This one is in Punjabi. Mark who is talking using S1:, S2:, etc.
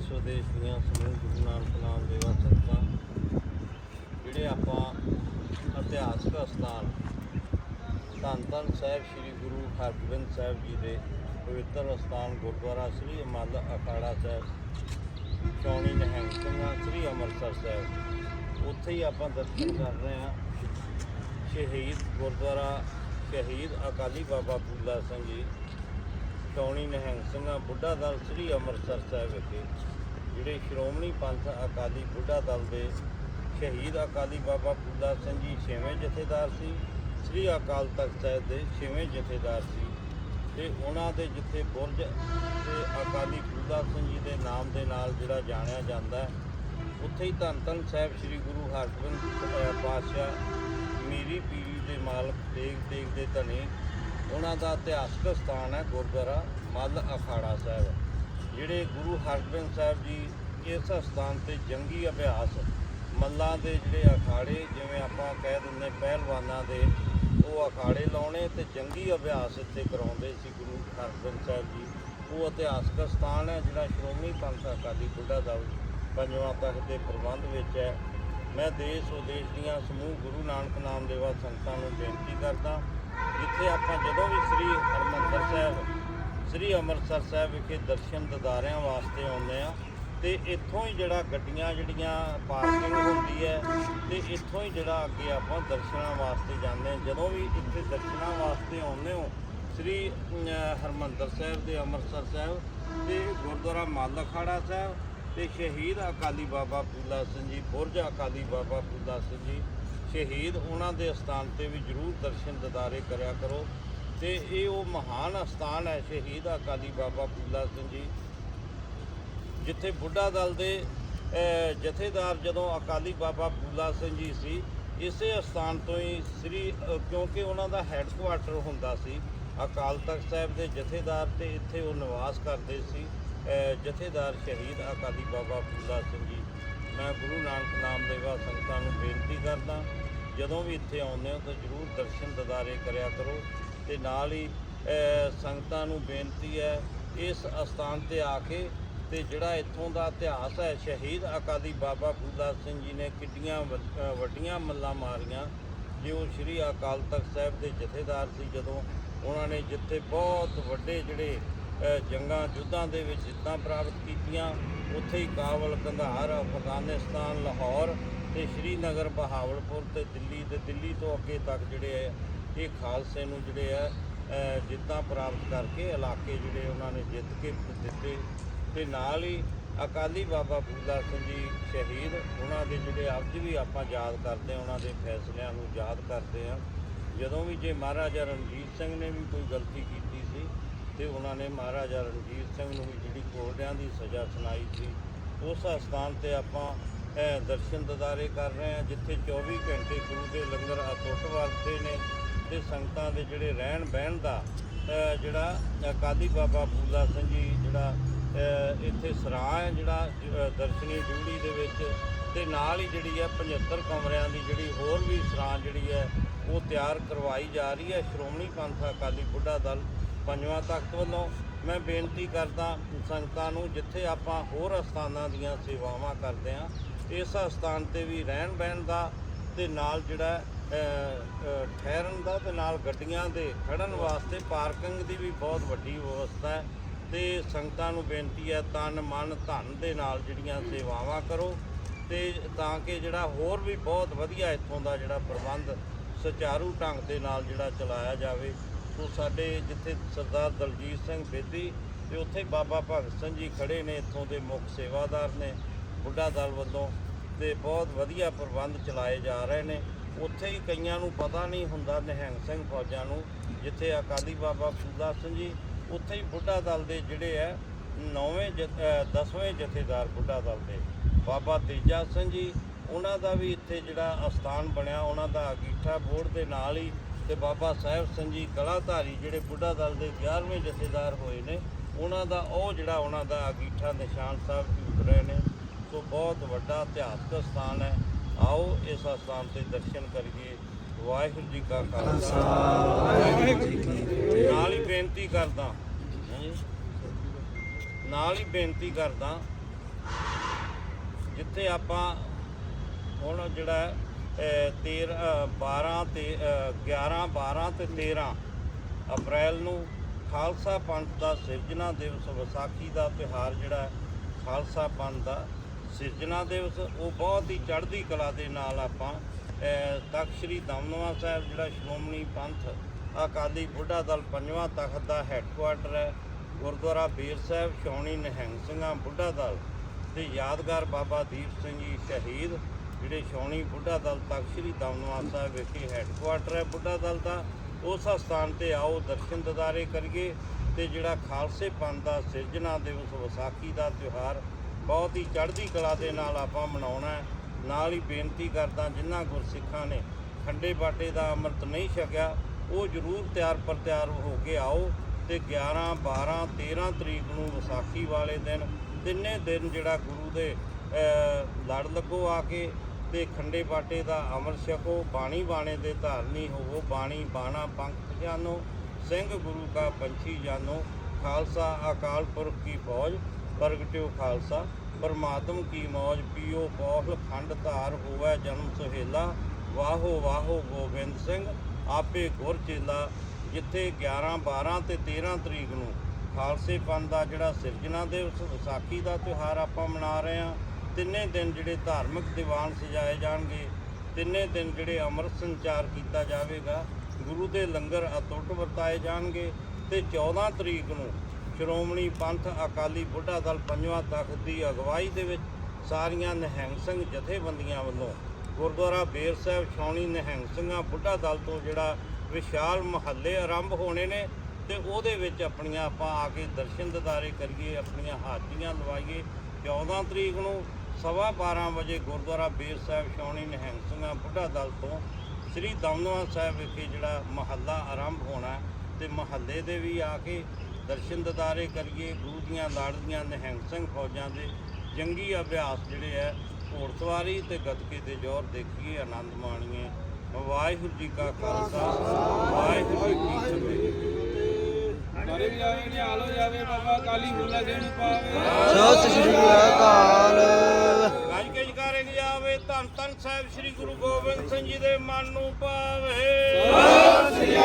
S1: ਵਿਦੇਸ਼ ਦੀਆਂ ਸਮੂਹ ਗੁਰੂ ਨਾਨਕ ਨਾਮ ਦੇਵਾ ਸੰਗਤਾਂ ਜਿਹੜੇ ਆਪਾਂ ਇਤਿਹਾਸਕ ਸਥਾਨ ਧੰਨ ਧੰਨ ਸਾਹਿਬ ਸ੍ਰੀ ਗੁਰੂ ਹਰਗੋਬਿੰਦ ਸਾਹਿਬ ਜੀ ਦੇ ਪਵਿੱਤਰ ਸਥਾਨ ਗੁਰਦੁਆਰਾ ਸ੍ਰੀ ਅਮਲ ਅਖਾੜਾ ਸਾਹਿਬ, ਚੌਣੀ ਨਿਹੰਗ ਸਿੰਘਾਂ ਸ੍ਰੀ ਅੰਮ੍ਰਿਤਸਰ ਸਾਹਿਬ, ਉੱਥੇ ਹੀ ਆਪਾਂ ਦਰਸ਼ਨ ਕਰ ਰਹੇ ਹਾਂ। ਸ਼ਹੀਦ ਗੁਰਦੁਆਰਾ ਸ਼ਹੀਦ ਅਕਾਲੀ ਬਾਬਾ ਫੂਲਾ ਸਿੰਘ ਜੀ ਚੌਣੀ ਨਿਹੰਗ ਸਿੰਘਾਂ ਬੁੱਢਾ ਦਲ ਸ੍ਰੀ ਅੰਮ੍ਰਿਤਸਰ ਸਾਹਿਬ ਵਿਖੇ, ਜਿਹੜੇ ਸ਼੍ਰੋਮਣੀ ਪੰਥ ਅਕਾਲੀ ਬੁੱਢਾ ਦਲ ਦੇ ਸ਼ਹੀਦ ਅਕਾਲੀ ਬਾਬਾ ਫੂਲਾ ਸਿੰਘ ਜੀ ਛੇਵੇਂ ਜਥੇਦਾਰ ਸੀ, ਸ੍ਰੀ ਅਕਾਲ ਤਖਤ ਸਾਹਿਬ ਦੇ ਛੇਵੇਂ ਜਥੇਦਾਰ ਸੀ ਤੇ ਉਹਨਾਂ ਦੇ ਜਿੱਥੇ ਬੁਰਜ ਤੇ ਅਕਾਲੀ ਫੂਲਾ ਸਿੰਘ ਜੀ ਦੇ ਨਾਮ ਦੇ ਨਾਲ ਜਿਹੜਾ ਜਾਣਿਆ ਜਾਂਦਾ ਹੈ, ਉੱਥੇ ਹੀ ਧੰਨ ਧੰਨ ਸਾਹਿਬ ਸ੍ਰੀ ਗੁਰੂ ਹਰਗੋਬਿੰਦ ਪਾਤਸ਼ਾਹ ਮੀਰੀ ਪੀਰੀ ਦੇ ਮਾਲਕ ਤੇਗ ਤੇਗ ਦੇ ਧਨੀ ਉਹਨਾਂ ਦਾ ਇਤਿਹਾਸਕ ਸਥਾਨ ਹੈ ਗੁਰਦੁਆਰਾ ਮੱਲ ਅਖਾੜਾ ਸਾਹਿਬ। ਜਿਹੜੇ ਗੁਰੂ ਹਰਗੋਬਿੰਦ ਸਾਹਿਬ ਜੀ ਇਸ ਸਥਾਨ ਤੇ ਜੰਗੀ ਅਭਿਆਸ ਮੱਲਾਂ ਦੇ ਜਿਹੜੇ ਅਖਾੜੇ, ਜਿਵੇਂ ਆਪਾਂ ਕਹਿ ਦਿੰਦੇ ਪਹਿਲਵਾਨਾਂ ਦੇ, ਉਹ ਅਖਾੜੇ ਲਾਉਣੇ ਤੇ ਜੰਗੀ ਅਭਿਆਸ ਇੱਥੇ ਕਰਾਉਂਦੇ ਸੀ ਗੁਰੂ ਹਰਗੋਬਿੰਦ ਸਾਹਿਬ ਜੀ। ਉਹ ਇਤਿਹਾਸਕ ਸਥਾਨ ਹੈ ਜਿਹੜਾ ਸ਼੍ਰੋਮਣੀ ਪੰਥ ਅਕਾਲੀ ਬੁੱਢਾ ਦਲ ਪੰਜਵਾਂ ਤਖਤ ਦੇ ਪ੍ਰਬੰਧ ਵਿੱਚ ਹੈ। ਮੈਂ ਦੇਸ਼ ਵਿਦੇਸ਼ ਦੀਆਂ ਸਮੂਹ ਗੁਰੂ ਨਾਨਕ ਨਾਮ ਦੇਵਾ ਸੰਗਤਾਂ ਨੂੰ ਬੇਨਤੀ ਕਰਦਾ ਜਿੱਥੇ ਆਪਾਂ ਜਦੋਂ ਵੀ ਸ੍ਰੀ ਹਰਮੰਦਰ ਸਾਹਿਬ ਸ੍ਰੀ ਅੰਮ੍ਰਿਤਸਰ ਸਾਹਿਬ ਵਿਖੇ ਦਰਸ਼ਨ ਦਿਦਾਰਿਆਂ ਵਾਸਤੇ ਆਉਂਦੇ ਆ ਤੇ ਇੱਥੋਂ ਹੀ ਜਿਹੜਾ ਗੱਡੀਆਂ ਜਿਹੜੀਆਂ ਪਾਰਕਿੰਗ ਹੁੰਦੀ ਹੈ ਤੇ ਇੱਥੋਂ ਹੀ ਜਿਹੜਾ ਅੱਗੇ ਆਪਾਂ ਦਰਸ਼ਨਾਂ ਵਾਸਤੇ ਜਾਂਦੇ ਹਾਂ। ਜਦੋਂ ਵੀ ਇੱਥੇ ਦਰਸ਼ਨਾਂ ਵਾਸਤੇ ਆਉਂਦੇ ਹੋ ਸ੍ਰੀ ਅਮ, ਹਰਮੰਦਰ ਸਾਹਿਬ ਦੇ ਅੰਮ੍ਰਿਤਸਰ ਸਾਹਿਬ ਤੇ ਗੁਰਦੁਆਰਾ ਮੱਲ ਅਖਾੜਾ ਸਾਹਿਬ ਤੇ ਸ਼ਹੀਦ ਅਕਾਲੀ ਬਾਬਾ ਫੂਲਾ ਸਿੰਘ ਜੀ ਬੁਰਜ ਅਕਾਲੀ ਬਾਬਾ ਫੂਲਾ ਸਿੰਘ ਜੀ ਸ਼ਹੀਦ ਉਹਨਾਂ ਦੇ ਸਥਾਨ ਤੇ ਵੀ ਜ਼ਰੂਰ ਦਰਸ਼ਨ ਦਿਦਾਰੇ ਕਰਿਆ ਕਰੋ। ਤੇ ਇਹ ਉਹ ਮਹਾਨ ਸਥਾਨ ਹੈ ਸ਼ਹੀਦ ਅਕਾਲੀ ਬਾਬਾ ਫੂਲਾ ਸਿੰਘ ਜੀ, ਜਿੱਥੇ ਬੁੱਢਾ ਦਲ ਦੇ ਜਥੇਦਾਰ ਜਦੋਂ ਅਕਾਲੀ ਬਾਬਾ ਫੂਲਾ ਸਿੰਘ ਜੀ ਸੀ, ਇਸੇ ਸਥਾਨ ਤੋਂ ਹੀ ਸ੍ਰੀ ਕਿਉਂਕਿ ਉਹਨਾਂ ਦਾ ਹੈੱਡਕੁਆਟਰ ਹੁੰਦਾ ਸੀ, ਅਕਾਲ ਤਖਤ ਸਾਹਿਬ ਦੇ ਜਥੇਦਾਰ ਤੇ ਇੱਥੇ ਉਹ ਨਿਵਾਸ ਕਰਦੇ ਸੀ ਜਥੇਦਾਰ ਸ਼ਹੀਦ ਅਕਾਲੀ ਬਾਬਾ ਫੂਲਾ ਸਿੰਘ ਜੀ। ਮੈਂ ਗੁਰੂ ਨਾਨਕ ਨਾਮ ਦੇਵਾ ਸੰਗਤਾਂ ਨੂੰ ਬੇਨਤੀ ਕਰਦਾ, ਜਦੋਂ ਵੀ ਇੱਥੇ ਆਉਂਦੇ ਹੋ ਤਾਂ ਜਰੂਰ ਦਰਸ਼ਨ ਦਿਦਾਰੇ ਕਰਿਆ ਕਰੋ ਤੇ ਨਾਲ ਹੀ ਸੰਗਤਾਂ ਨੂੰ ਬੇਨਤੀ ਹੈ ਇਸ ਅਸਥਾਨ ਤੇ ਆ ਕੇ ਤੇ ਜਿਹੜਾ ਇੱਥੋਂ ਦਾ ਇਤਿਹਾਸ ਹੈ, ਸ਼ਹੀਦ ਅਕਾਲੀ ਬਾਬਾ ਗੁਰਦਾਸ ਸਿੰਘ ਜੀ ਨੇ ਕਿੱਡੀਆਂ ਵ- ਵੱਡੀਆਂ ਮੱਲਾਂ ਮਾਰੀਆਂ, ਜੇ ਉਹ ਸ੍ਰੀ ਅਕਾਲ ਤਖਤ ਸਾਹਿਬ ਦੇ ਜਥੇਦਾਰ ਸੀ ਜਦੋਂ ਉਹਨਾਂ ਨੇ ਜਿੱਥੇ ਬਹੁਤ ਵੱਡੇ ਜਿਹੜੇ ਜੰਗਾਂ ਯੁੱਧਾਂ ਦੇ ਵਿੱਚ ਜਿੱਤਾਂ ਪ੍ਰਾਪਤ ਕੀਤੀਆਂ ਉੱਥੇ ਹੀ ਕਾਬਲ ਕੰਧਾਰ, ਅਫਗਾਨਿਸਤਾਨ, ਲਾਹੌਰ ਤੇ ਸ਼੍ਰੀਨਗਰ, ਬਹਾਵਲਪੁਰ ਤੇ ਦਿੱਲੀ ਤੇ ਦਿੱਲੀ ਤੋਂ ਅੱਗੇ ਤੱਕ ਜਿਹੜੇ ਹੈ ਇਹ ਖਾਲਸੇ ਨੂੰ ਜਿਹੜੇ ਹੈ ਜਿੱਤਾਂ ਪ੍ਰਾਪਤ ਕਰਕੇ ਇਲਾਕੇ ਜਿਹੜੇ ਉਹਨਾਂ ਨੇ ਜਿੱਤ ਕੇ ਦਿੱਤੇ ਤੇ ਨਾਲ ਹੀ ਅਕਾਲੀ ਬਾਬਾ ਫੂਲਾ ਸਿੰਘ ਜੀ ਸ਼ਹੀਦ, ਉਹਨਾਂ ਦੇ ਜਿਹੜੇ ਅੱਜ ਵੀ ਆਪਾਂ ਯਾਦ ਕਰਦੇ ਹਾਂ, ਉਹਨਾਂ ਦੇ ਫੈਸਲਿਆਂ ਨੂੰ ਯਾਦ ਕਰਦੇ ਹਾਂ। ਜਦੋਂ ਵੀ ਜੇ ਮਹਾਰਾਜਾ ਰਣਜੀਤ ਸਿੰਘ ਨੇ ਵੀ ਕੋਈ ਗਲਤੀ ਕੀਤੀ ਸੀ ਤੇ ਉਹਨਾਂ ਨੇ ਮਹਾਰਾਜਾ ਰਣਜੀਤ ਸਿੰਘ ਨੂੰ ਵੀ ਜਿਹੜੀ ਕੋਰਡਿਆਂ ਦੀ ਸਜ਼ਾ ਸੁਣਾਈ ਸੀ, ਉਸ ਸਥਾਨ ਤੇ ਆਪਾਂ ਦਰਸ਼ਨ ਦਦਾਰੇ ਕਰ ਰਹੇ ਹਾਂ, ਜਿੱਥੇ 24 ਘੰਟੇ ਗੁਰੂ ਦੇ ਲੰਗਰ ਅਟੁੱਟ ਵਰਤੇ ਨੇ ਤੇ ਸੰਗਤਾਂ ਦੇ ਜਿਹੜੇ ਰਹਿਣ ਬਹਿਣ ਦਾ ਜਿਹੜਾ ਕਾਦੀ ਬਾਬਾ ਫੂਲਾ ਸਿੰਘ ਜੀ ਜਿਹੜਾ ਇੱਥੇ ਸਰਾਂ ਹੈ, ਜਿਹੜਾ ਦਰਸ਼ਨੀ ਡਿਊਟੀ ਦੇ ਵਿੱਚ ਤੇ ਨਾਲ ਹੀ ਜਿਹੜੀ ਹੈ 75 ਕਮਰਿਆਂ ਦੀ ਜਿਹੜੀ ਹੋਰ ਵੀ ਸਰਾਂ ਜਿਹੜੀ ਹੈ, ਉਹ ਤਿਆਰ ਕਰਵਾਈ ਜਾ ਰਹੀ ਹੈ। ਸ਼੍ਰੋਮਣੀ ਪੰਥ ਅਕਾਲੀ ਬੁੱਢਾ ਦਲ ਪੰਜਵਾਂ ਤਖਤ ਵੱਲੋਂ ਮੈਂ ਬੇਨਤੀ ਕਰਦਾ ਸੰਗਤਾਂ ਨੂੰ ਜਿੱਥੇ ਆਪਾਂ ਹੋਰ ਅਸਥਾਨਾਂ ਦੀਆਂ ਸੇਵਾਵਾਂ ਕਰਦੇ ਹਾਂ, ਇਸ ਅਸਥਾਨ ਤੇ ਵੀ ਰਹਿਣ ਬਹਿਣ ਦਾ ਤੇ ਨਾਲ ਜਿਹੜਾ ਠਹਿਰਨ ਦਾ ਤੇ ਨਾਲ ਗੱਡੀਆਂ ਦੇ ਖੜਨ ਵਾਸਤੇ ਪਾਰਕਿੰਗ ਦੀ ਵੀ ਬਹੁਤ ਵੱਡੀ ਵਿਵਸਥਾ ਹੈ ਤੇ ਸੰਗਤਾਂ ਨੂੰ ਬੇਨਤੀ ਹੈ ਤਨ ਮਨ ਧਨ ਦੇ ਨਾਲ ਜਿਹੜੀਆਂ ਸੇਵਾਵਾਂ ਕਰੋ ਤੇ ਤਾਂ ਕਿ ਜਿਹੜਾ ਹੋਰ ਵੀ ਬਹੁਤ ਵਧੀਆ ਇੱਥੋਂ ਦਾ ਜਿਹੜਾ ਪ੍ਰਬੰਧ ਸੁਚਾਰੂ ਢੰਗ ਦੇ ਨਾਲ ਜਿਹੜਾ ਚਲਾਇਆ ਜਾਵੇ। ਸੋ ਸਾਡੇ ਜਿੱਥੇ ਸਰਦਾਰ ਦਲਜੀਤ ਸਿੰਘ ਬੇਦੀ ਤੇ ਉੱਥੇ ਬਾਬਾ ਭਗਤ ਸਿੰਘ ਜੀ ਖੜੇ ਨੇ, ਇੱਥੋਂ ਦੇ ਮੁੱਖ ਸੇਵਾਦਾਰ ਨੇ, ਬੁੱਢਾ ਦਲ ਵੱਲੋਂ ਤੇ ਬਹੁਤ ਵਧੀਆ ਪ੍ਰਬੰਧ ਚਲਾਏ ਜਾ ਰਹੇ ਨੇ। ਉੱਥੇ ਹੀ ਕਈਆਂ ਨੂੰ ਪਤਾ ਨਹੀਂ ਹੁੰਦਾ ਨਿਹੰਗ ਸਿੰਘ ਫੌਜਾਂ ਨੂੰ, ਜਿੱਥੇ ਅਕਾਲੀ ਬਾਬਾ ਫੂਲਾ ਸਿੰਘ ਜੀ, ਉੱਥੇ ਹੀ ਬੁੱਢਾ ਦਲ ਦੇ ਜਿਹੜੇ ਹੈ ਨੌਵੇਂ ਜਥ- ਅਹ ਦਸਵੇਂ ਜਥੇਦਾਰ ਬੁੱਢਾ ਦਲ ਦੇ। ਬਾਬਾ ਤੇਜਾ ਸਿੰਘ ਜੀ, ਉਹਨਾਂ ਦਾ ਵੀ ਇੱਥੇ ਜਿਹੜਾ ਅਸਥਾਨ ਬਣਿਆ, ਉਹਨਾਂ ਦਾ ਅਗੀਠਾ ਬੋਰਡ ਦੇ ਨਾਲ ਹੀ ਤੇ ਬਾਬਾ ਸਾਹਿਬ ਸਿੰਘ ਜੀ ਕਲਾਧਾਰੀ ਜਿਹੜੇ ਬੁੱਢਾ ਦਲ ਦੇ 11ਵੇਂ ਜਥੇਦਾਰ ਹੋਏ ਨੇ, ਉਹਨਾਂ ਦਾ ਉਹ ਜਿਹੜਾ ਉਹਨਾਂ ਦਾ ਅਗੀਠਾ ਨਿਸ਼ਾਨ ਸਾਹਿਬ ਝੂਟ ਰਹੇ ਨੇ। ਸੋ ਬਹੁਤ ਵੱਡਾ ਇਤਿਹਾਸਕ ਸਥਾਨ ਹੈ। ਆਓ ਇਸ ਸਥਾਨ ਤੇ ਦਰਸ਼ਨ ਕਰੀਏ। ਵਾਹਿਗੁਰੂ ਜੀ ਕਾ ਖਾਲਸਾ। ਵਾਹਿਗੁਰੂ ਜੀ ਕੀ ਫਤਿਹ ਨਾਲ ਹੀ ਬੇਨਤੀ ਕਰਦਾ। ਨਾਲ ਹੀ ਬੇਨਤੀ ਕਰਦਾ, ਜਿੱਥੇ ਆਪਾਂ ਹੁਣ ਜਿਹੜਾ 13 12 ਤੇ ਅ, 11 12 ਤੇ 13 ਅਪ੍ਰੈਲ ਨੂੰ ਖਾਲਸਾ ਪੰਥ ਦਾ ਸਿਰਜਣਾ ਦਿਵਸ ਵਿਸਾਖੀ ਦਾ ਤਿਉਹਾਰ ਜਿਹੜਾ ਖਾਲਸਾ ਪੰਥ ਦਾ ਸਿਰਜਣਾ ਦਿਵਸ ਉਹ ਬਹੁਤ ਹੀ ਚੜ੍ਹਦੀ ਕਲਾ ਦੇ ਨਾਲ ਆਪਾਂ ਤਖ਼ਤ ਸ੍ਰੀ ਦਮਦਮਾ ਸਾਹਿਬ ਜਿਹੜਾ ਸ਼੍ਰੋਮਣੀ ਪੰਥ ਅਕਾਲੀ ਬੁੱਢਾ ਦਲ ਪੰਜਵਾਂ ਤਖਤ ਦਾ ਹੈੱਡਕੁਆਟਰ ਹੈ ਗੁਰਦੁਆਰਾ ਬੀਰ ਸਾਹਿਬ ਛਾਉਣੀ ਨਿਹੰਗ ਸਿੰਘਾਂ ਬੁੱਢਾ ਦਲ ਤੇ ਯਾਦਗਾਰ ਬਾਬਾ ਦੀਪ ਸਿੰਘ ਜੀ ਸ਼ਹੀਦ ਜਿਹੜੇ ਛਾਉਣੀ ਬੁੱਢਾ ਦਲ ਤਖਤ ਸ੍ਰੀ ਦਮਦਮਾ ਸਾਹਿਬ ਵਿਖੇ ਹੈੱਡਕੁਆਟਰ ਹੈ ਬੁੱਢਾ ਦਲ ਦਾ, ਉਸ ਸਥਾਨ ਤੇ ਆਓ, ਦਰਸ਼ਨ ਦਿਦਾਰੇ ਕਰੀਏ ਤੇ ਜਿਹੜਾ ਖਾਲਸੇ ਪੰਥ ਦਾ ਸਿਰਜਣਾ ਦਿਵਸ ਵਿਸਾਖੀ ਦਾ ਤਿਉਹਾਰ ਬਹੁਤ ਹੀ ਚੜ੍ਹਦੀ ਕਲਾ ਦੇ ਨਾਲ ਆਪਾਂ ਮਨਾਉਣਾ ਹੈ। ਨਾਲ ਹੀ ਬੇਨਤੀ ਕਰਦਾ ਜਿਨ੍ਹਾਂ ਗੁਰਸਿੱਖਾਂ ਨੇ ਖੰਡੇ ਬਾਟੇ ਦਾ ਅੰਮ੍ਰਿਤ ਨਹੀਂ ਛਕਿਆ, ਉਹ ਜ਼ਰੂਰ ਤਿਆਰ ਪਰ ਤਿਆਰ ਹੋ ਕੇ ਆਓ ਤੇ 11 12 13 ਤਰੀਕ ਨੂੰ ਵਿਸਾਖੀ ਵਾਲੇ ਦਿਨ ਤਿੰਨੇ ਦਿਨ ਜਿਹੜਾ ਗੁਰੂ ਦੇ ਲੜ ਲੱਗੋ ਆ ਕੇ ਤੇ ਖੰਡੇ ਬਾਟੇ ਦਾ ਅੰਮ੍ਰਿਤ ਛਕੋ, ਬਾਣੀ ਬਾਣੇ ਦੇ ਧਾਰਨੀ ਹੋਵੋ, ਬਾਣੀ ਬਾਣਾ ਪੰਖ ਜਾਨੋ, ਸਿੰਘ ਗੁਰੂ ਕਾ ਪੰਛੀ ਜਾਨੋ, ਖਾਲਸਾ ਅਕਾਲ ਪੁਰਖ ਕੀ ਫੌਜ, ਪ੍ਰਗਟਿਓ ਖਾਲਸਾ, ਪਰਮਾਤਮ ਕੀ ਮੌਜ, ਪੀਓ ਪੌਲ ਖੰਡ ਧਾਰ ਹੋਵੇ ਜਨਮ ਸੁਹੇਲਾ, ਵਾਹੋ ਵਾਹੋ ਗੋਬਿੰਦ ਸਿੰਘ, ਆਪੇ ਗੁਰ ਚੇਲਾ, ਜਿੱਥੇ 11 12 ਤੇ 13 ਤਰੀਕ ਨੂੰ ਖਾਲਸੇ ਪੰਥ ਦਾ ਜਿਹੜਾ ਸਿਰਜਣਾ ਦਿਵਸ ਵਿਸਾਖੀ ਦਾ ਤਿਉਹਾਰ ਆਪਾਂ ਮਨਾ ਰਹੇ ਹਾਂ ਤਿੰਨੇ ਦਿਨ ਜਿਹੜੇ ਧਾਰਮਿਕ ਦੀਵਾਨ ਸਜਾਏ ਜਾਣਗੇ, ਤਿੰਨੇ ਦਿਨ ਜਿਹੜੇ ਅੰਮ੍ਰਿਤ ਸੰਚਾਰ ਕੀਤਾ ਜਾਵੇਗਾ, ਗੁਰੂ ਦੇ ਲੰਗਰ ਅਤੁੱਟ ਵਰਤਾਏ ਜਾਣਗੇ ਤੇ 14 ਤਰੀਕ ਨੂੰ ਸ਼੍ਰੋਮਣੀ ਪੰਥ ਅਕਾਲੀ ਬੁੱਢਾ ਦਲ ਪੰਜਵਾਂ ਤਖਤ ਦੀ ਅਗਵਾਈ ਦੇ ਵਿੱਚ ਸਾਰੀਆਂ ਨਿਹੰਗ ਸਿੰਘ ਜਥੇਬੰਦੀਆਂ ਵੱਲੋਂ ਗੁਰਦੁਆਰਾ ਬੇਰ ਸਾਹਿਬ ਛਾਉਣੀ ਨਿਹੰਗ ਸਿੰਘਾਂ ਬੁੱਢਾ ਦਲ ਤੋਂ ਜਿਹੜਾ ਵਿਸ਼ਾਲ ਮਹੱਲੇ ਆਰੰਭ ਹੋਣੇ ਨੇ ਤੇ ਉਹਦੇ ਵਿੱਚ ਆਪਣੀਆਂ ਆਪਾਂ ਆ ਕੇ ਦਰਸ਼ਨ ਦਿਦਾਰੇ ਕਰੀਏ, ਆਪਣੀਆਂ ਹਾਜ਼ਰੀਆਂ ਲਵਾਈਏ। 14 ਤਰੀਕ ਨੂੰ ਸਵਾ 12 ਵਜੇ ਗੁਰਦੁਆਰਾ ਬੇਰ ਸਾਹਿਬ ਛਾਉਣੀ ਨਿਹੰਗ ਸਿੰਘਾਂ ਬੁੱਢਾ ਦਲ ਤੋਂ ਸ੍ਰੀ ਦਮਦਮਾ ਸਾਹਿਬ ਵਿਖੇ ਜਿਹੜਾ ਮਹੱਲਾ ਆਰੰਭ ਹੋਣਾ ਤੇ ਮਹੱਲੇ ਦੇ ਵੀ ਆ ਕੇ ਦਰਸ਼ਨ ਦਿਦਾਰੇ ਕਰੀਏ ਗੁਰੂ ਦੀਆਂ ਲਾੜਦੀਆਂ ਨਿਹੰਗ ਸਿੰਘ ਫੌਜਾਂ ਦੇ ਜੰਗੀ ਅਭਿਆਸ ਜਿਹੜੇ ਹੈ ਘੋੜਸਵਾਰੀ ਤੇ ਗੱਤਕੇ ਦੇ ਜ਼ੋਰ ਦੇਖੀਏ ਆਨੰਦ ਮਾਣੀਏ। ਵਾਹਿਗੁਰੂ ਜੀ ਕਾ ਖਾਲਸਾ ਵਾਹਿਗੁਰੂ ਜੀ ਕੀ ਫਤਿਹ।
S2: ਸਾਰੇ ਵੀ ਆਵੇ ਨਿਹਾਲ ਹੋ ਜਾਵੇ ਬਾਬਾ ਕਾਲੀ ਫੁੱਲਾ ਦੇਣ ਪਾਵੇ।
S3: ਸਤਿ ਸ਼੍ਰੀ ਅਕਾਲ।
S1: ਸਾਹਿਬ ਸ੍ਰੀ ਗੁਰੂ ਗੋਬਿੰਦ ਸਿੰਘ ਜੀ ਦੇ ਮਨ ਨੂੰ ਪਾਵੇ
S2: ਲੱਗ